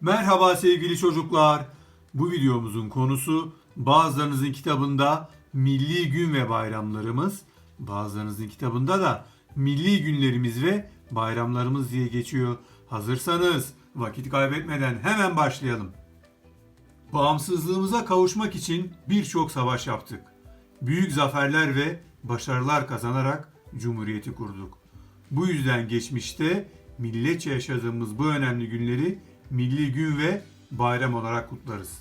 Merhaba sevgili çocuklar. Bu videomuzun konusu bazılarınızın kitabında milli gün ve bayramlarımız, bazılarınızın kitabında da milli günlerimiz ve bayramlarımız diye geçiyor. Hazırsanız vakit kaybetmeden hemen başlayalım. Bağımsızlığımıza kavuşmak için birçok savaş yaptık. Büyük zaferler ve başarılar kazanarak cumhuriyeti kurduk. Bu yüzden geçmişte milletçe yaşadığımız bu önemli günleri milli gün ve bayram olarak kutlarız.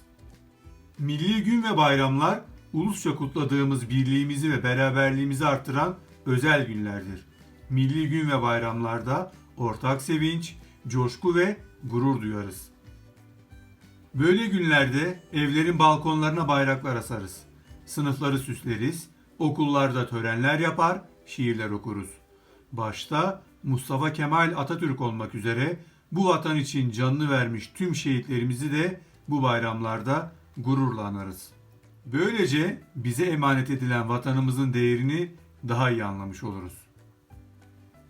Milli gün ve bayramlar ulusça kutladığımız birliğimizi ve beraberliğimizi artıran özel günlerdir. Milli gün ve bayramlarda ortak sevinç, coşku ve gurur duyarız. Böyle günlerde evlerin balkonlarına bayraklar asarız. Sınıfları süsleriz, okullarda törenler yapar, şiirler okuruz. Başta Mustafa Kemal Atatürk olmak üzere bu vatan için canını vermiş tüm şehitlerimizi de bu bayramlarda gururla anarız. Böylece bize emanet edilen vatanımızın değerini daha iyi anlamış oluruz.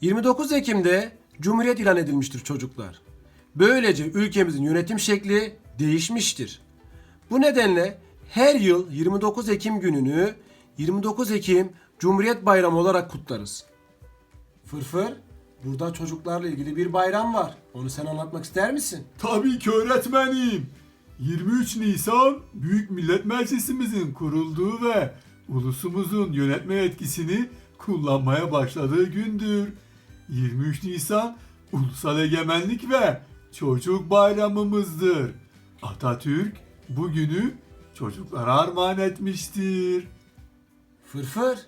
29 Ekim'de Cumhuriyet ilan edilmiştir çocuklar. Böylece ülkemizin yönetim şekli değişmiştir. Bu nedenle her yıl 29 Ekim gününü 29 Ekim Cumhuriyet Bayramı olarak kutlarız. Fırfır, burada çocuklarla ilgili bir bayram var. Onu sen anlatmak ister misin? Tabii ki öğretmenim. 23 Nisan Büyük Millet Meclisimizin kurulduğu ve ulusumuzun yönetme yetkisini kullanmaya başladığı gündür. 23 Nisan Ulusal Egemenlik ve Çocuk Bayramımızdır. Atatürk bu günü çocuklara armağan etmiştir. Fırfır,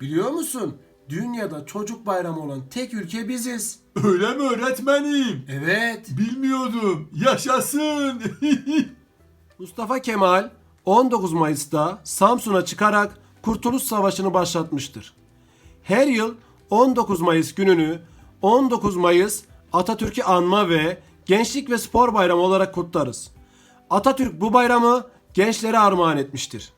biliyor musun? Dünyada çocuk bayramı olan tek ülke biziz. Öyle mi öğretmenim? Evet. Bilmiyordum. Yaşasın. Mustafa Kemal 19 Mayıs'ta Samsun'a çıkarak Kurtuluş Savaşı'nı başlatmıştır. Her yıl 19 Mayıs gününü 19 Mayıs Atatürk'ü anma ve Gençlik ve Spor Bayramı olarak kutlarız. Atatürk bu bayramı gençlere armağan etmiştir.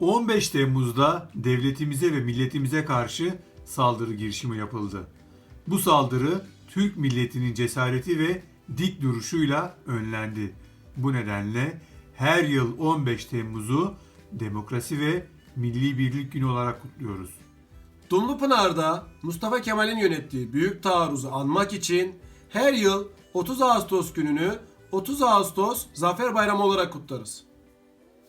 15 Temmuz'da devletimize ve milletimize karşı saldırı girişimi yapıldı. Bu saldırı Türk milletinin cesareti ve dik duruşuyla önlendi. Bu nedenle her yıl 15 Temmuz'u demokrasi ve milli birlik günü olarak kutluyoruz. Dumlupınar'da Mustafa Kemal'in yönettiği büyük taarruzu anmak için her yıl 30 Ağustos gününü 30 Ağustos Zafer Bayramı olarak kutlarız.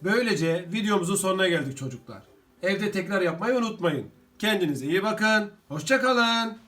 Böylece videomuzun sonuna geldik çocuklar. Evde tekrar yapmayı unutmayın. Kendinize iyi bakın. Hoşçakalın.